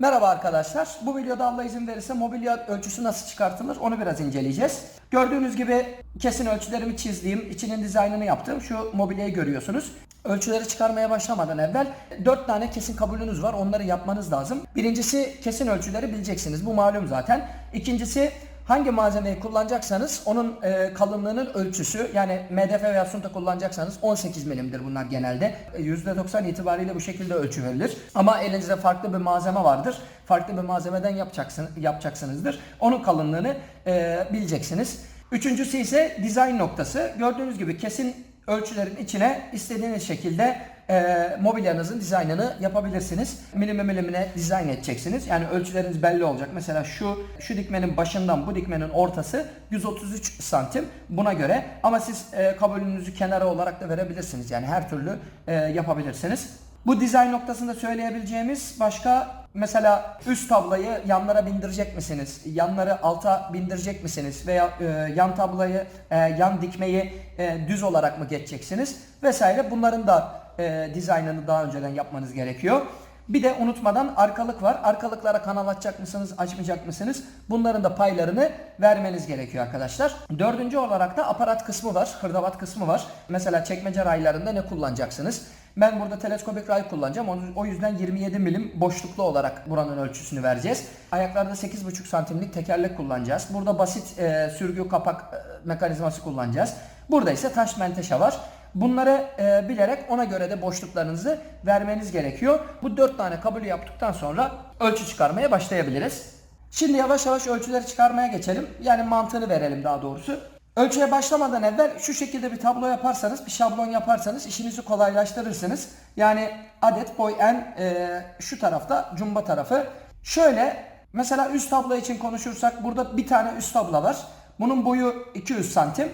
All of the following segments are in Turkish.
Merhaba arkadaşlar. Bu videoda Allah izin verirse mobilya ölçüsü nasıl çıkartılır onu biraz inceleyeceğiz. Gördüğünüz gibi kesin ölçülerimi çizdiğim, içinin dizaynını yaptığım şu mobilyayı görüyorsunuz. Ölçüleri çıkarmaya başlamadan evvel 4 tane kesin kabulünüz var. Onları yapmanız lazım. Birincisi kesin ölçüleri bileceksiniz. Bu malum zaten. İkincisi hangi malzemeyi kullanacaksanız onun e, kalınlığının ölçüsü yani MDF veya sunta kullanacaksanız 18 milimdir bunlar genelde. E, %90 itibariyle bu şekilde ölçü verilir. Ama elinizde farklı bir malzeme vardır. Farklı bir malzemeden yapacaksın, yapacaksınızdır. Onun kalınlığını e, bileceksiniz. Üçüncüsü ise dizayn noktası. Gördüğünüz gibi kesin ölçülerin içine istediğiniz şekilde e, mobilyanızın dizaynını yapabilirsiniz. Milime milimine dizayn edeceksiniz. Yani ölçüleriniz belli olacak. Mesela şu şu dikmenin başından bu dikmenin ortası 133 santim buna göre. Ama siz e, kabulünüzü kenara olarak da verebilirsiniz. Yani her türlü e, yapabilirsiniz. Bu dizayn noktasında söyleyebileceğimiz başka mesela üst tablayı yanlara bindirecek misiniz? Yanları alta bindirecek misiniz? Veya e, yan tablayı, e, yan dikmeyi e, düz olarak mı geçeceksiniz? Vesaire bunların da e, dizaynını daha önceden yapmanız gerekiyor. Bir de unutmadan arkalık var. Arkalıklara kanal açacak mısınız, açmayacak mısınız? Bunların da paylarını vermeniz gerekiyor arkadaşlar. Dördüncü olarak da aparat kısmı var, hırdavat kısmı var. Mesela çekmece raylarında ne kullanacaksınız? Ben burada teleskopik ray kullanacağım. O- yüzden 27 milim boşluklu olarak buranın ölçüsünü vereceğiz. Ayaklarda 8,5 santimlik tekerlek kullanacağız. Burada basit e, sürgü kapak e, mekanizması kullanacağız. Burada ise taş menteşe var. Bunları e, bilerek ona göre de boşluklarınızı vermeniz gerekiyor. Bu 4 tane kabulü yaptıktan sonra ölçü çıkarmaya başlayabiliriz. Şimdi yavaş yavaş ölçüleri çıkarmaya geçelim. Yani mantığını verelim daha doğrusu. Ölçüye başlamadan evvel şu şekilde bir tablo yaparsanız, bir şablon yaparsanız işinizi kolaylaştırırsınız. Yani adet boy en e, şu tarafta, cumba tarafı. Şöyle mesela üst tablo için konuşursak burada bir tane üst tablo var. Bunun boyu 200 santim.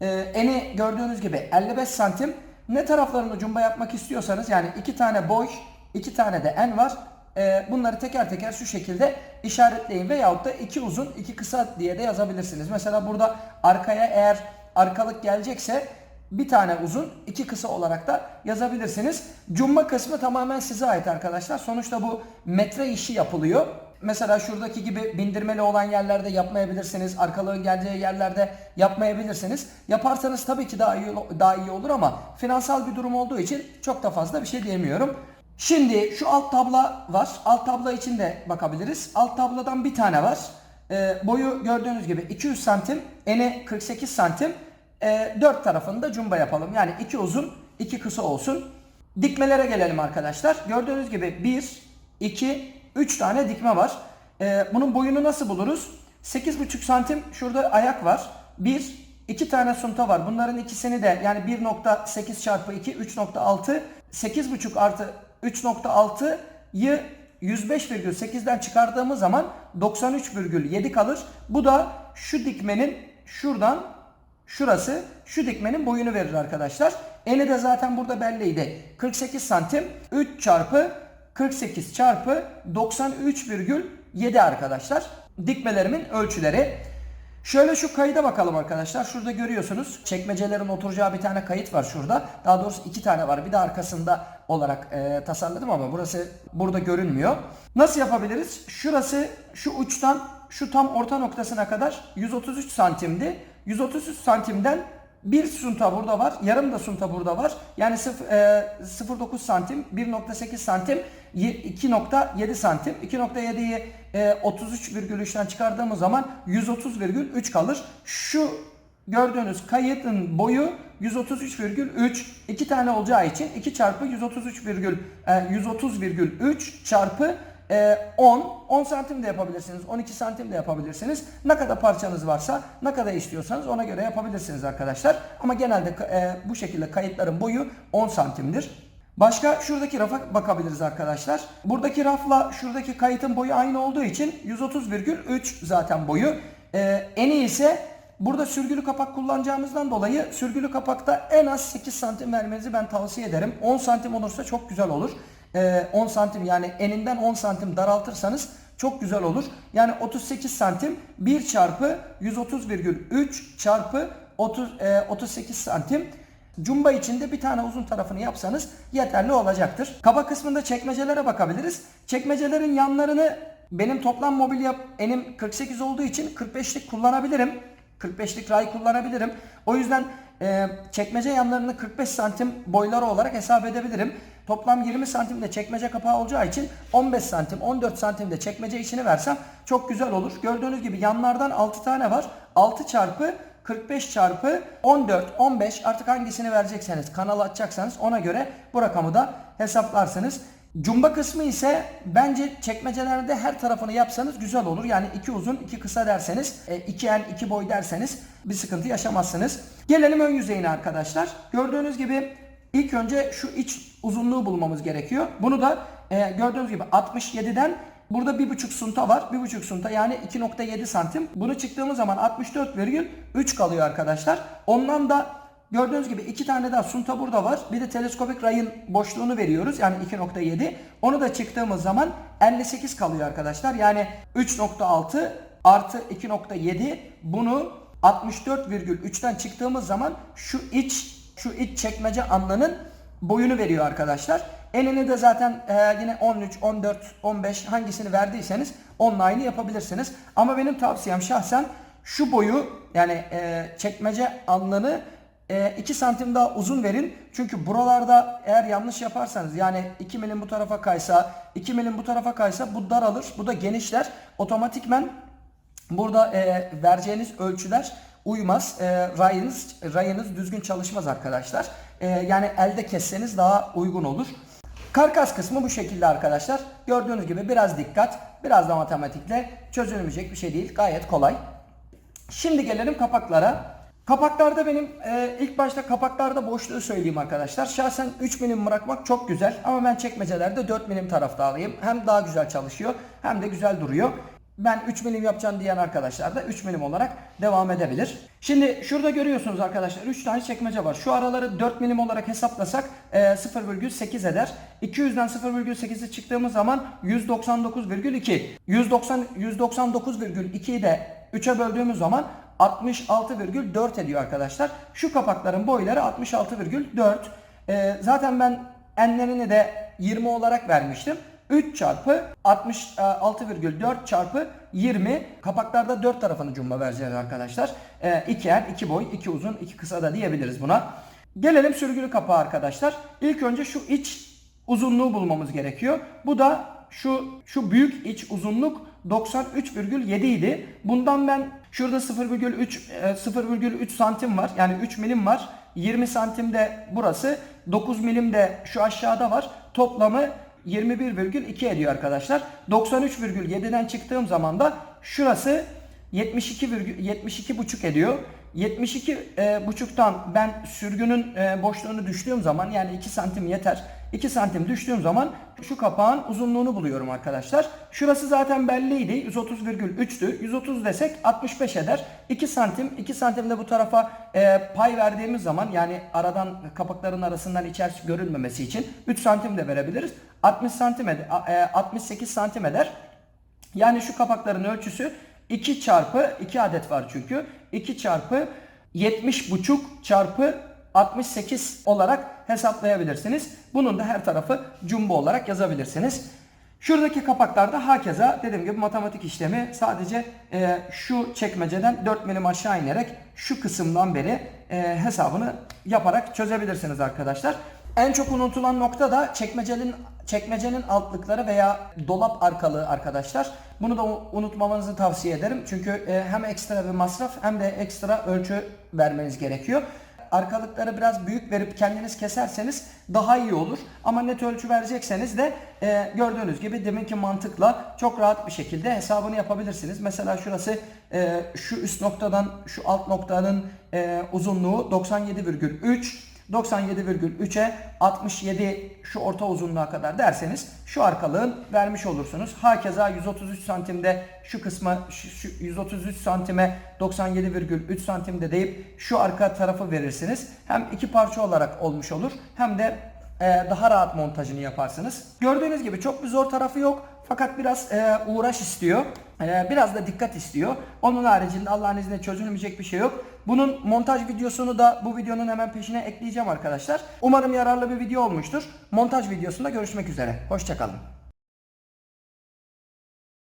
E, eni gördüğünüz gibi 55 santim. Ne taraflarını cumba yapmak istiyorsanız yani iki tane boy, iki tane de en var. Ee, bunları teker teker şu şekilde işaretleyin veyahut da iki uzun iki kısa diye de yazabilirsiniz. Mesela burada arkaya eğer arkalık gelecekse bir tane uzun iki kısa olarak da yazabilirsiniz. Cumba kısmı tamamen size ait arkadaşlar. Sonuçta bu metre işi yapılıyor. Mesela şuradaki gibi bindirmeli olan yerlerde yapmayabilirsiniz. Arkalığın geleceği yerlerde yapmayabilirsiniz. Yaparsanız tabii ki daha iyi daha iyi olur ama finansal bir durum olduğu için çok da fazla bir şey diyemiyorum. Şimdi şu alt tabla var. Alt tabla için de bakabiliriz. Alt tabladan bir tane var. Ee, boyu gördüğünüz gibi 200 santim, eni 48 santim. Ee, dört tarafını da cumba yapalım. Yani iki uzun, iki kısa olsun. Dikmelere gelelim arkadaşlar. Gördüğünüz gibi 1, 2, 3 tane dikme var. Ee, bunun boyunu nasıl buluruz? 8,5 santim şurada ayak var. 1, 2 tane sunta var. Bunların ikisini de yani 1.8 çarpı 2, 3.6, 8,5 artı 3.6'yı 105,8'den çıkardığımız zaman 93,7 kalır. Bu da şu dikmenin şuradan şurası şu dikmenin boyunu verir arkadaşlar. Eni de zaten burada belliydi. 48 santim 3 çarpı 48 çarpı 93,7 arkadaşlar. Dikmelerimin ölçüleri. Şöyle şu kayıda bakalım arkadaşlar. Şurada görüyorsunuz. Çekmecelerin oturacağı bir tane kayıt var şurada. Daha doğrusu iki tane var. Bir de arkasında olarak e, tasarladım ama burası burada görünmüyor. Nasıl yapabiliriz? Şurası şu uçtan şu tam orta noktasına kadar 133 santimdi. 133 santimden bir sunta burada var. Yarım da sunta burada var. Yani sıf- e, 0.9 santim, 1.8 santim, y- 2.7 santim. 2.7'yi e, 33,3'ten çıkardığımız zaman 130,3 kalır. Şu gördüğünüz kayıtın boyu 133,3. 2 tane olacağı için 2 çarpı 133, virgül, e, 130,3 çarpı e, 10. 10 santim de yapabilirsiniz. 12 santim de yapabilirsiniz. Ne kadar parçanız varsa ne kadar istiyorsanız ona göre yapabilirsiniz arkadaşlar. Ama genelde e, bu şekilde kayıtların boyu 10 santimdir. Başka şuradaki rafa bakabiliriz arkadaşlar. Buradaki rafla şuradaki kayıtın boyu aynı olduğu için 130,3 zaten boyu. Ee, en iyi ise burada sürgülü kapak kullanacağımızdan dolayı sürgülü kapakta en az 8 santim vermenizi ben tavsiye ederim. 10 santim olursa çok güzel olur. Ee, 10 santim yani eninden 10 santim daraltırsanız çok güzel olur. Yani 38 santim 1 çarpı 130,3 çarpı 30, e, 38 santim Cumba içinde bir tane uzun tarafını yapsanız yeterli olacaktır. Kaba kısmında çekmecelere bakabiliriz. Çekmecelerin yanlarını benim toplam mobilya enim 48 olduğu için 45'lik kullanabilirim. 45'lik ray kullanabilirim. O yüzden e, çekmece yanlarını 45 santim boyları olarak hesap edebilirim. Toplam 20 santim de çekmece kapağı olacağı için 15 santim 14 santim de çekmece içini versem çok güzel olur. Gördüğünüz gibi yanlardan 6 tane var. 6 çarpı 45 çarpı 14, 15 artık hangisini verecekseniz kanal açacaksanız ona göre bu rakamı da hesaplarsınız. Cumba kısmı ise bence çekmecelerde her tarafını yapsanız güzel olur. Yani iki uzun iki kısa derseniz e, iki en iki boy derseniz bir sıkıntı yaşamazsınız. Gelelim ön yüzeyine arkadaşlar. Gördüğünüz gibi ilk önce şu iç uzunluğu bulmamız gerekiyor. Bunu da e, gördüğünüz gibi 67'den Burada bir buçuk sunta var. Bir buçuk sunta yani 2.7 santim. Bunu çıktığımız zaman 64,3 kalıyor arkadaşlar. Ondan da gördüğünüz gibi iki tane daha sunta burada var. Bir de teleskopik rayın boşluğunu veriyoruz. Yani 2.7. Onu da çıktığımız zaman 58 kalıyor arkadaşlar. Yani 3.6 artı 2.7 bunu 64,3'ten çıktığımız zaman şu iç şu iç çekmece anlanın boyunu veriyor arkadaşlar. Enini de zaten e, yine 13, 14, 15 hangisini verdiyseniz onunla yapabilirsiniz. Ama benim tavsiyem şahsen şu boyu yani e, çekmece anlanı 2 santim daha uzun verin. Çünkü buralarda eğer yanlış yaparsanız yani 2 milim bu tarafa kaysa 2 milim bu tarafa kaysa bu daralır. Bu da genişler. Otomatikmen burada e, vereceğiniz ölçüler uymaz. E, rayınız, rayınız düzgün çalışmaz arkadaşlar. E, yani elde kesseniz daha uygun olur. Karkas kısmı bu şekilde arkadaşlar. Gördüğünüz gibi biraz dikkat, biraz da matematikle çözülmeyecek bir şey değil. Gayet kolay. Şimdi gelelim kapaklara. Kapaklarda benim e, ilk başta kapaklarda boşluğu söyleyeyim arkadaşlar. Şahsen 3 milim bırakmak çok güzel ama ben çekmecelerde 4 milim taraftarıyım. Hem daha güzel çalışıyor hem de güzel duruyor. Ben 3 milim yapacağım diyen arkadaşlar da 3 milim olarak devam edebilir. Şimdi şurada görüyorsunuz arkadaşlar 3 tane çekmece var. Şu araları 4 milim olarak hesaplasak e, 0,8 eder. 200'den 0,8'i çıktığımız zaman 199,2. 190 199,2'yi de 3'e böldüğümüz zaman 66,4 ediyor arkadaşlar. Şu kapakların boyları 66,4. E, zaten ben enlerini de 20 olarak vermiştim. 3 çarpı 66,4 çarpı 20 kapaklarda 4 tarafını cumba vereceğiz arkadaşlar. 2 er, 2 boy, 2 uzun, 2 kısa da diyebiliriz buna. Gelelim sürgülü kapağı arkadaşlar. İlk önce şu iç uzunluğu bulmamız gerekiyor. Bu da şu şu büyük iç uzunluk 93,7 idi. Bundan ben şurada 0,3 0,3 santim var. Yani 3 milim var. 20 santim de burası. 9 milim de şu aşağıda var. Toplamı 21,2 ediyor arkadaşlar. 93,7'den çıktığım zaman da şurası 72, 72 buçuk ediyor. 72 e, buçuktan ben sürgünün e, boşluğunu düştüğüm zaman yani 2 santim yeter. 2 santim düştüğüm zaman şu kapağın uzunluğunu buluyorum arkadaşlar. Şurası zaten belliydi. 130,3'tü. 130 desek 65 eder. 2 santim. 2 santim de bu tarafa e, pay verdiğimiz zaman yani aradan kapakların arasından içerisi görülmemesi için 3 santim de verebiliriz. 60 santim eder, e, 68 santim eder. Yani şu kapakların ölçüsü 2 çarpı 2 adet var çünkü. 2 çarpı 70 buçuk çarpı 68 olarak hesaplayabilirsiniz. Bunun da her tarafı jumbo olarak yazabilirsiniz. Şuradaki kapaklarda hakeza dediğim gibi matematik işlemi sadece e, şu çekmeceden 4 milim aşağı inerek şu kısımdan beri e, hesabını yaparak çözebilirsiniz arkadaşlar. En çok unutulan nokta da çekmecenin çekmecenin altlıkları veya dolap arkalığı arkadaşlar. Bunu da unutmamanızı tavsiye ederim. Çünkü e, hem ekstra bir masraf hem de ekstra ölçü vermeniz gerekiyor. Arkalıkları biraz büyük verip kendiniz keserseniz daha iyi olur. Ama net ölçü verecekseniz de e, gördüğünüz gibi deminki mantıkla çok rahat bir şekilde hesabını yapabilirsiniz. Mesela şurası e, şu üst noktadan şu alt noktanın e, uzunluğu 97,3 97,3'e 67 şu orta uzunluğa kadar derseniz şu arkalığın vermiş olursunuz. Hakeza 133 santimde şu kısma şu, şu 133 santime 97,3 santimde deyip şu arka tarafı verirsiniz. Hem iki parça olarak olmuş olur hem de daha rahat montajını yaparsınız. Gördüğünüz gibi çok bir zor tarafı yok. Fakat biraz e, uğraş istiyor. E, biraz da dikkat istiyor. Onun haricinde Allah'ın izniyle çözülmeyecek bir şey yok. Bunun montaj videosunu da bu videonun hemen peşine ekleyeceğim arkadaşlar. Umarım yararlı bir video olmuştur. Montaj videosunda görüşmek üzere. Hoşçakalın.